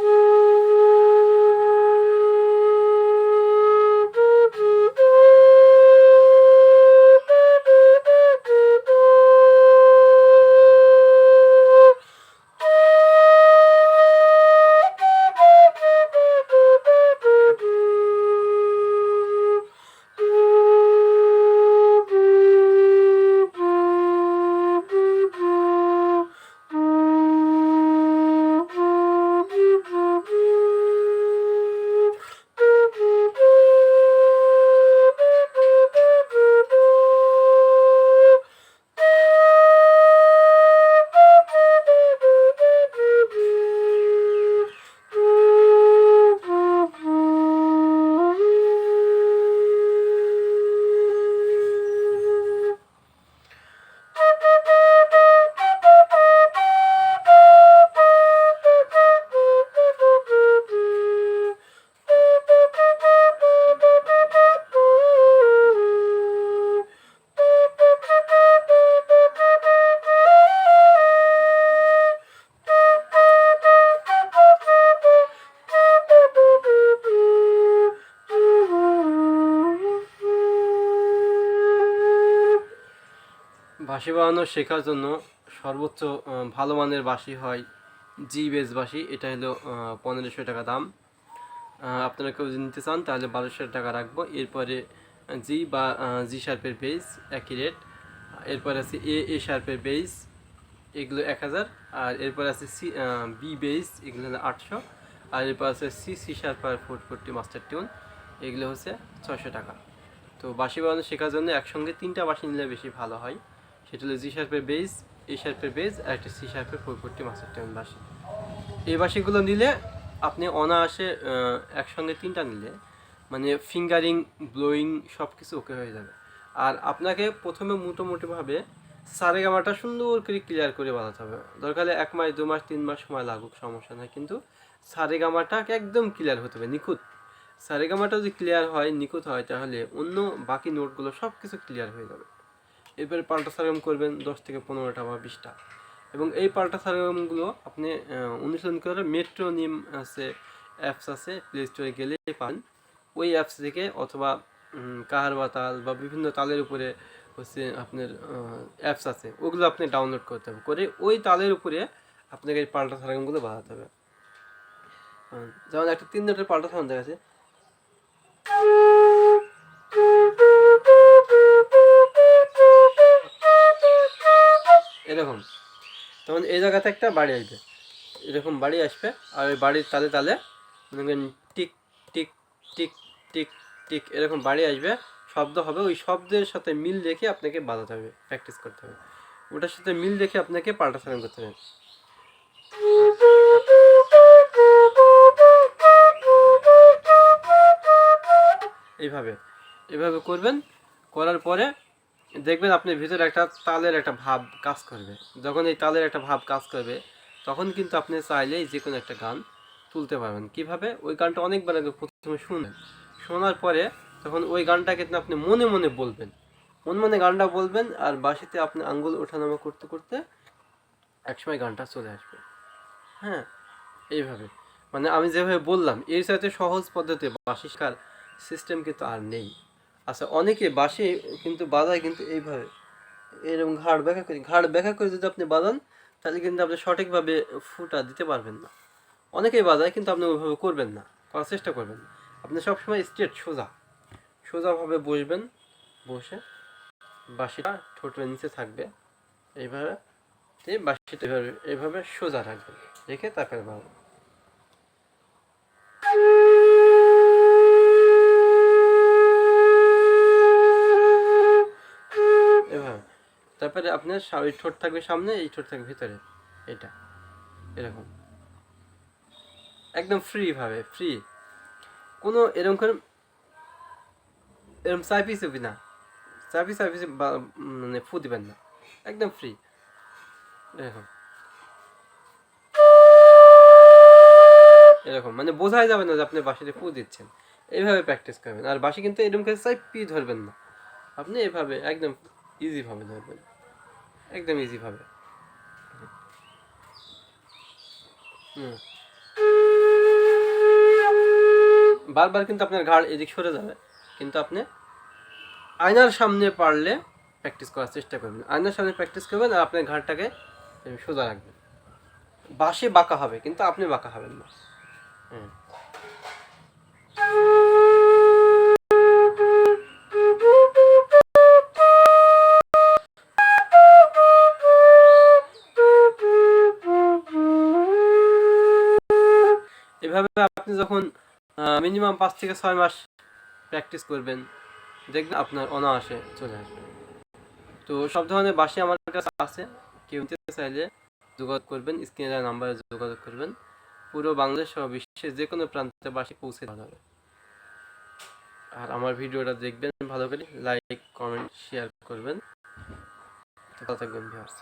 you বাঁশি বাজানো শেখার জন্য সর্বোচ্চ ভালো মানের বাঁশি হয় জি বেস বাঁশি। এটা হলো পনেরোশো টাকা দাম। আপনারা কেউ নিতে চান, তাহলে বারোশো টাকা রাখব। এরপরে জি বা জি শার্পের বেস একই রেট এরপরে আছে এ এ শার্পের বেস এগুলো এক হাজার। আর এরপর আছে সি বি বেস এগুলো হলো আটশো। আর এরপর আছে সি সি শার্প আর ফোর ফোরটি মাস্টার টিউন এগুলো হচ্ছে ছয়শো টাকা। তো বাঁশি বাজানো শেখার জন্য একসঙ্গে তিনটা বাঁশি নিলে বেশি ভালো হয়। সেটা হলো জি শার্পের বেস এ শার্পের বেস আর একটা সি শার্পের মাস্টার টিউন বাঁশি এই বাসিগুলো নিলে আপনি অনায়াসে একসঙ্গে তিনটা নিলে মানে ফিঙ্গারিং ব্লোয়িং সব কিছু ওকে হয়ে যাবে। আর আপনাকে প্রথমে মোটামুটিভাবে সারে সারেগামাটা সুন্দর করে ক্লিয়ার করে বাজাতে হবে। দরকার এক মাস, দু মাস, তিন মাস সময় লাগুক, সমস্যা নয় কিন্তু সারেগামাটাকে একদম ক্লিয়ার হতে হবে, নিখুঁত। সারেগামাটা যদি ক্লিয়ার হয়, নিখুঁত হয়, তাহলে অন্য বাকি নোটগুলো সব কিছু ক্লিয়ার হয়ে যাবে। এরপরে পাল্টা সারেগাম করবেন দশ থেকে পনেরোটা বা বিশটা। এবং এই পাল্টা সারেগামগুলো আপনি অনুশীলন করে মেট্রো নিম আছে অ্যাপস আছে প্লে স্টোরে গেলে পান ওই অ্যাপস থেকে অথবা উম, কাহার বা তাল বা বিভিন্ন তালের উপরে হচ্ছে আপনার অ্যাপস আছে ওগুলো আপনি ডাউনলোড করতে হবে। করে ওই তালের উপরে আপনাকে এই পাল্টা সারেগামগুলো বাজাতে হবে। যেমন একটা তিন নোটের পাল্টা সারেগাম দেখা এরকম। তখন এই জায়গাতে একটা বাড়ি আসবে। এরকম বাড়ি আসবে আর ওই বাড়ির তালে তালে মনে টিক টিক টিক টিক টিক এরকম বাড়ি আসবে। শব্দ হবে, ওই শব্দের সাথে মিল রেখে আপনাকে বাজাতে হবে প্র্যাকটিস করতে হবে। ওটার সাথে মিল রেখে আপনাকে পাল্টা সারান করতে হবে। এইভাবে এভাবে করবেন, করার পরে দেখবেন আপনি ভিতরে একটা তালের একটা ভাব কাজ করবে। যখন এই তালের একটা ভাব কাজ করবে, তখন কিন্তু আপনি চাইলেই যে কোনো একটা গান তুলতে পারবেন। কীভাবে? ওই গানটা অনেকবার আগে প্রথমে শুনবেন। শোনার পরে তখন ওই গানটা কিন্তু আপনি মনে মনে বলবেন। মন মনে গানটা বলবেন আর বাসিতে আপনি আঙ্গুল ওঠানামা করতে করতে একসময় গানটা চলে আসবে। হ্যাঁ এইভাবে। মানে আমি যেভাবে বললাম, এর সাথে সহজ পদ্ধতি শেখার সিস্টেম কিন্তু আর নেই। আচ্ছা অনেকে বাঁশি কিন্তু বাজায় কিন্তু এইভাবে। এরকম ঘাড় ব্যাখ্যা করে। ঘাড় ব্যাখ্যা করে যদি আপনি বাজান, তাহলে কিন্তু আপনি সঠিকভাবে ফুটা দিতে পারবেন না। অনেকেই বাজায়, কিন্তু আপনি ওইভাবে করবেন না, করার চেষ্টা করবেন না। আপনি সবসময় স্ট্রেট সোজা। সোজাভাবে বসবেন, বসে বাঁশিটা ঠোঁটের নিচে থাকবে। এইভাবে বাঁশিটা এইভাবে এইভাবে সোজা রাখবেন। রেখে তারপরে বাজাবেন তারপরে আপনার ওই ঠোঁট থাকবে সামনে, এই ঠোঁট থাকবে ভিতরে। এটা। এরকম। একদম ফ্রি ভাবে ফ্রি কোনো এরকম করে এরকম চাপি চুপি না। চাপি চাপি মানে ফু দিবেন না। একদম ফ্রি এরকম। এরকম। মানে বোঝাই যাবে না যে আপনি বাঁশিতে ফু দিচ্ছেন। এইভাবে প্র্যাকটিস করবেন। আর বাঁশি কিন্তু এরকম করে চাপি ধরবেন না। আপনি এভাবে একদম ইজিভাবে ধরবেন। একদম ইজিভাবে হুম। বারবার কিন্তু আপনার ঘাড় এদিক সরে যাবে। কিন্তু আপনি আয়নার সামনে পারলে প্র্যাকটিস করার চেষ্টা করবেন। আয়নার সামনে প্র্যাকটিস করবেন আর আপনার ঘাড়টাকে সোজা রাখবেন। বাসে বাঁকা হবে, কিন্তু আপনি বাঁকা হবেন না। হুম। এভাবে আপনি যখন মিনিমাম পাঁচ থেকে ছয় মাস প্র্যাকটিস করবেন, দেখবেন আপনার অনায়াসে চলে আসবে। তো সব ধরনের বাসি আমার কাছে আছে। কেউ নিতে চাইলে যোগাযোগ করবেন, স্ক্রিনে নাম্বারে যোগাযোগ করবেন। পুরো বাংলাদেশ সহ বিশ্বের যে কোনো প্রান্তে বাসি পৌঁছে দেওয়া যাবে আর আমার ভিডিওটা দেখবেন ভালো করে লাইক কমেন্ট শেয়ার করবেন। ভালো থাকবেন ভিউয়ার্স